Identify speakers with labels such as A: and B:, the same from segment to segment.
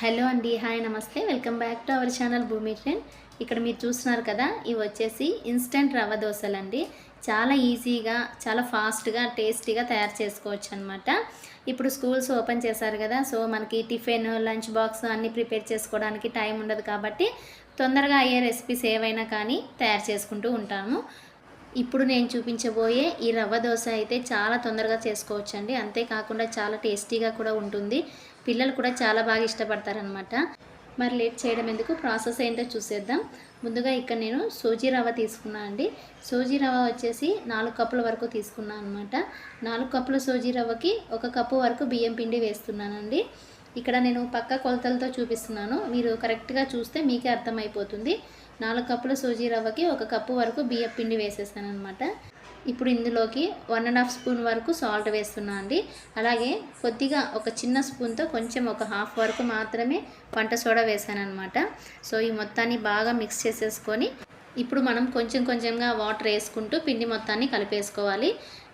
A: Hello అండి hi నమస్తే. Welcome back to our channel Bhoomi trend. ఇక్కడ మీరు చూస్తున్నారు కదా ఇవి వచ్చేసి ఇన్స్టెంట్ రవ్వ దోశలు అండి చాలా ఈజీగా చాలా ఫాస్ట్గా టేస్టీగా తయారు చేసుకోవచ్చు అనమాట ఇప్పుడు స్కూల్స్ ఓపెన్ చేశారు కదా సో మనకి టిఫిన్ లంచ్ బాక్స్ అన్నీ ప్రిపేర్ చేసుకోవడానికి టైం ఉండదు కాబట్టి తొందరగా అయ్యే రెసిపీస్ ఏవైనా కానీ తయారు చేసుకుంటూ ఉంటాము. ఇప్పుడు నేను చూపించబోయే ఈ రవ్వ దోశ అయితే చాలా తొందరగా చేసుకోవచ్చు అండి అంతేకాకుండా చాలా టేస్టీగా కూడా ఉంటుంది. పిల్లలు కూడా చాలా బాగా ఇష్టపడతారనమాట మరి లేట్ చేయడం ఎందుకు? ప్రాసెస్ ఏంటో చూసేద్దాం. ముందుగా ఇక్కడ నేను సూజీ రవ్వ తీసుకున్నాను అండి. సూజీ రవ్వ వచ్చేసి నాలుగు కప్పుల వరకు తీసుకున్నాను అనమాట నాలుగు కప్పుల సూజీ రవ్వకి ఒక కప్పు వరకు బియ్యం పిండి వేస్తున్నానండి. ఇక్కడ నేను పక్క కొలతలతో చూపిస్తున్నాను. మీరు కరెక్ట్గా చూస్తే మీకే అర్థమైపోతుంది. నాలుగు కప్పుల సూజీ రవ్వకి ఒక కప్పు వరకు బియ్యం పిండి వేసేసాను అనమాట ఇప్పుడు ఇందులోకి వన్ అండ్ హాఫ్ స్పూన్ వరకు సాల్ట్ వేస్తున్నా అండి. అలాగే కొద్దిగా ఒక చిన్న స్పూన్తో కొంచెం ఒక హాఫ్ వరకు మాత్రమే వంట సోడా వేసాను అనమాట సో ఈ మొత్తాన్ని బాగా మిక్స్ చేసేసుకొని ఇప్పుడు మనం కొంచెం కొంచెంగా వాటర్ వేసుకుంటూ పిండి మొత్తాన్ని కలిపేసుకోవాలి.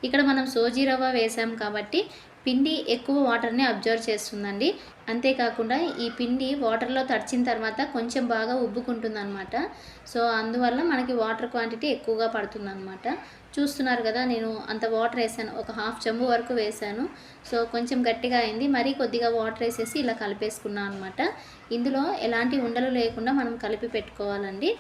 A: ఇక్కడ మనం సోజీ రవ్వ వేసాం కాబట్టి పిండి ఎక్కువ వాటర్ని అబ్జర్వ్ చేస్తుందండి. అంతేకాకుండా ఈ పిండి వాటర్లో తడిచిన తర్వాత కొంచెం బాగా ఉబ్బుకుంటుంది అనమాట సో అందువల్ల మనకి వాటర్ క్వాంటిటీ ఎక్కువగా పడుతుందనమాట చూస్తున్నారు కదా నేను అంత వాటర్ వేసాను. ఒక హాఫ్ చెంబు వరకు వేసాను. సో కొంచెం గట్టిగా అయింది. మరీ కొద్దిగా వాటర్ వేసేసి ఇలా కలిపేసుకున్నాను అనమాట ఇందులో ఎలాంటి ఉండలు లేకుండా మనం కలిపి పెట్టుకోవాలండి.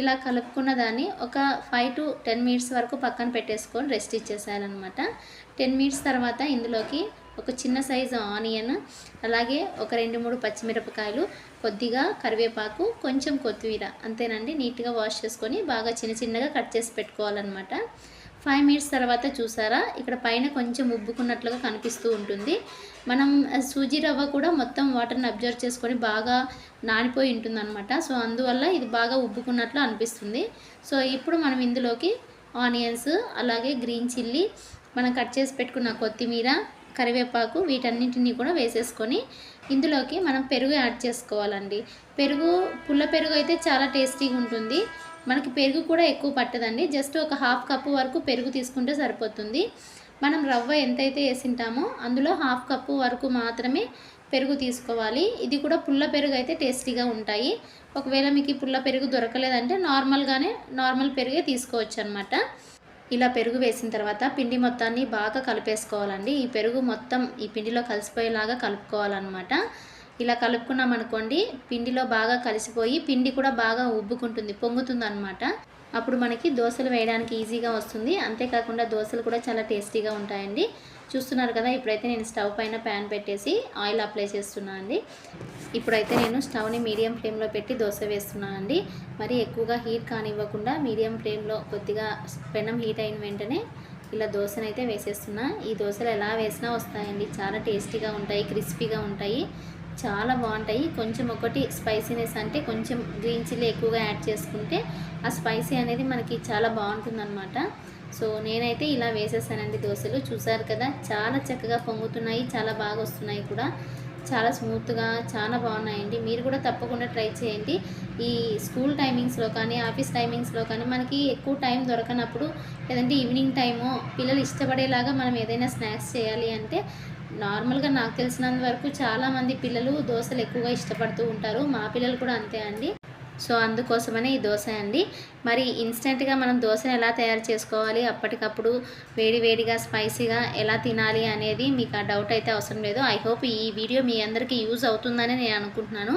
A: ఇలా కలుపుకున్న దాన్ని ఒక ఫైవ్ టు టెన్ మినిట్స్ వరకు పక్కన పెట్టేసుకొని రెస్ట్ ఇచ్చేసేయాలన్నమాట. టెన్ మినిట్స్ తర్వాత ఇందులోకి ఒక చిన్న సైజు ఆనియన్ అలాగే ఒక రెండు మూడు పచ్చిమిరపకాయలు కొద్దిగా కరివేపాకు కొంచెం కొత్తిమీర అంతేనండి. నీట్గా వాష్ చేసుకొని బాగా చిన్న చిన్నగా కట్ చేసి పెట్టుకోవాలన్నమాట. ఫైవ్ మినిట్స్ తర్వాత చూసారా? ఇక్కడ పైన కొంచెం ఉబ్బుకున్నట్లుగా కనిపిస్తూ ఉంటుంది. మనం సూజీ రవ్వ కూడా మొత్తం వాటర్ని అబ్జర్వ్ చేసుకొని బాగా నానిపోయి ఉంటుందన్నమాట. సో అందువల్ల ఇది బాగా ఉబ్బుకున్నట్లు అనిపిస్తుంది. సో ఇప్పుడు మనం ఇందులోకి ఆనియన్స్ అలాగే గ్రీన్ చిల్లీ మనం కట్ చేసి పెట్టుకున్న కొత్తిమీర కరివేపాకు వీటన్నింటినీ కూడా వేసేసుకొని ఇందులోకి మనం పెరుగు యాడ్ చేసుకోవాలండి. పెరుగు పుల్ల పెరుగు అయితే చాలా టేస్టీగా ఉంటుంది. మనకి పెరుగు కూడా ఎక్కువ పట్టదండి. జస్ట్ ఒక హాఫ్ కప్పు వరకు పెరుగు తీసుకుంటే సరిపోతుంది. మనం రవ్వ ఎంతైతే వేసింటామో అందులో హాఫ్ కప్పు వరకు మాత్రమే పెరుగు తీసుకోవాలి. ఇది కూడా పుల్ల పెరుగు అయితే టేస్టీగా ఉంటాయి. ఒకవేళ మీకు పుల్ల పెరుగు దొరకలేదంటే నార్మల్గానే నార్మల్ పెరుగే తీసుకోవచ్చు అనమాట ఇలా పెరుగు వేసిన తర్వాత పిండి మొత్తాన్ని బాగా కలిపేసుకోవాలండి. ఈ పెరుగు మొత్తం ఈ పిండిలో కలిసిపోయేలాగా కలుపుకోవాలన్నమాట. ఇలా కలుపుకున్నాం అనుకోండి పిండిలో బాగా కలిసిపోయి పిండి కూడా బాగా ఉబ్బుకుంటుంది పొంగుతుంది అనమాట అప్పుడు మనకి దోశలు వేయడానికి ఈజీగా వస్తుంది. అంతేకాకుండా దోశలు కూడా చాలా టేస్టీగా ఉంటాయండి. చూస్తున్నారు కదా ఇప్పుడైతే నేను స్టవ్ పైన ప్యాన్ పెట్టేసి ఆయిల్ అప్లై చేస్తున్నాను అండి. ఇప్పుడైతే నేను స్టవ్ని మీడియం ఫ్లేమ్లో పెట్టి దోశ వేస్తున్నాను అండి. మరి ఎక్కువగా హీట్ కానివ్వకుండా మీడియం ఫ్లేమ్లో కొద్దిగా పెనం హీట్ అయిన వెంటనే ఇలా దోశనైతే వేసేస్తున్నా. ఈ దోశలు ఎలా వేసినా వస్తాయండి. చాలా టేస్టీగా ఉంటాయి క్రిస్పీగా ఉంటాయి. చాలా బాగుంటాయి. కొంచెం ఒకటి స్పైసీనెస్ అంటే కొంచెం గ్రీన్ చిల్లీ ఎక్కువగా యాడ్ చేసుకుంటే ఆ స్పైసీ అనేది మనకి చాలా బాగుంటుందన్నమాట. సో నేనైతే ఇలా వేసేసానండి దోశలు. చూసారు కదా చాలా చక్కగా పొంగుతున్నాయి చాలా బాగా వస్తున్నాయి కూడా. చాలా స్మూత్గా చాలా బాగున్నాయండి. మీరు కూడా తప్పకుండా ట్రై చేయండి. ఈ స్కూల్ టైమింగ్స్లో కానీ ఆఫీస్ టైమింగ్స్లో కానీ మనకి ఎక్కువ టైం దొరకనప్పుడు లేదంటే ఈవినింగ్ టైము పిల్లలు ఇష్టపడేలాగా మనం ఏదైనా స్నాక్స్ చేయాలి అంటే నార్మల్గా నాకు తెలిసినంత వరకు చాలామంది పిల్లలు దోశలు ఎక్కువగా ఇష్టపడుతూ ఉంటారు. మా పిల్లలు కూడా అంతే అండి. సో అందుకోసమనే ఈ దోశ అండి. మరి ఇన్స్టెంట్గా మనం దోశను ఎలా తయారు చేసుకోవాలి? అప్పటికప్పుడు వేడి వేడిగా స్పైసీగా ఎలా తినాలి అనేది మీకు ఆ డౌట్ అయితే అవసరం లేదు. ఐ హోప్ ఈ వీడియో మీ అందరికీ యూజ్ అవుతుందని నేను అనుకుంటున్నాను.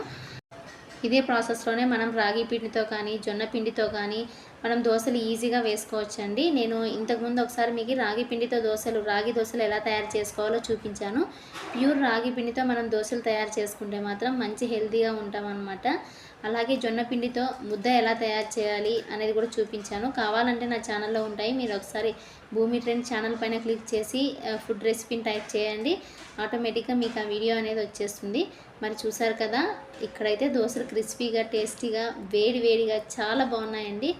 A: ఇదే ప్రాసెస్లోనే మనం రాగి పిండితో కానీ జొన్న పిండితో కానీ మనం దోశలు ఈజీగా వేసుకోవచ్చండి. నేను ఇంతకుముందు ఒకసారి మీకు రాగి పిండితో దోశలు రాగి దోశలు ఎలా తయారు చేసుకోవాలో చూపించాను. ప్యూర్ రాగి పిండితో మనం దోశలు తయారు చేసుకుంటే మాత్రం మంచి హెల్తీగా ఉంటాం అనమాట అలాగే జొన్న పిండితో ముద్ద ఎలా తయారు చేయాలి అనేది కూడా చూపించాను. కావాలంటే నా ఛానల్లో ఉంటాయి. మీరు ఒకసారి భూమి ట్రెండ్ ఛానల్ పైన క్లిక్ చేసి ఫుడ్ రెసిపీని టైప్ చేయండి. ఆటోమేటిక్గా మీకు ఆ వీడియో అనేది వచ్చేస్తుంది. మరి చూసారు కదా ఇక్కడైతే దోశలు క్రిస్పీగా టేస్టీగా వేడి వేడిగా చాలా బాగున్నాయండి.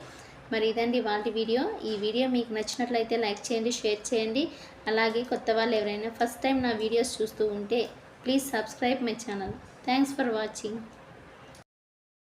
A: మరి ఇదండి వాటి వీడియో. ఈ వీడియో మీకు నచ్చినట్లయితే లైక్ చేయండి షేర్ చేయండి. అలాగే కొత్త వాళ్ళు ఎవరైనా ఫస్ట్ టైం నా వీడియోస్ చూస్తూ ఉంటే please subscribe my channel. Thanks for watching.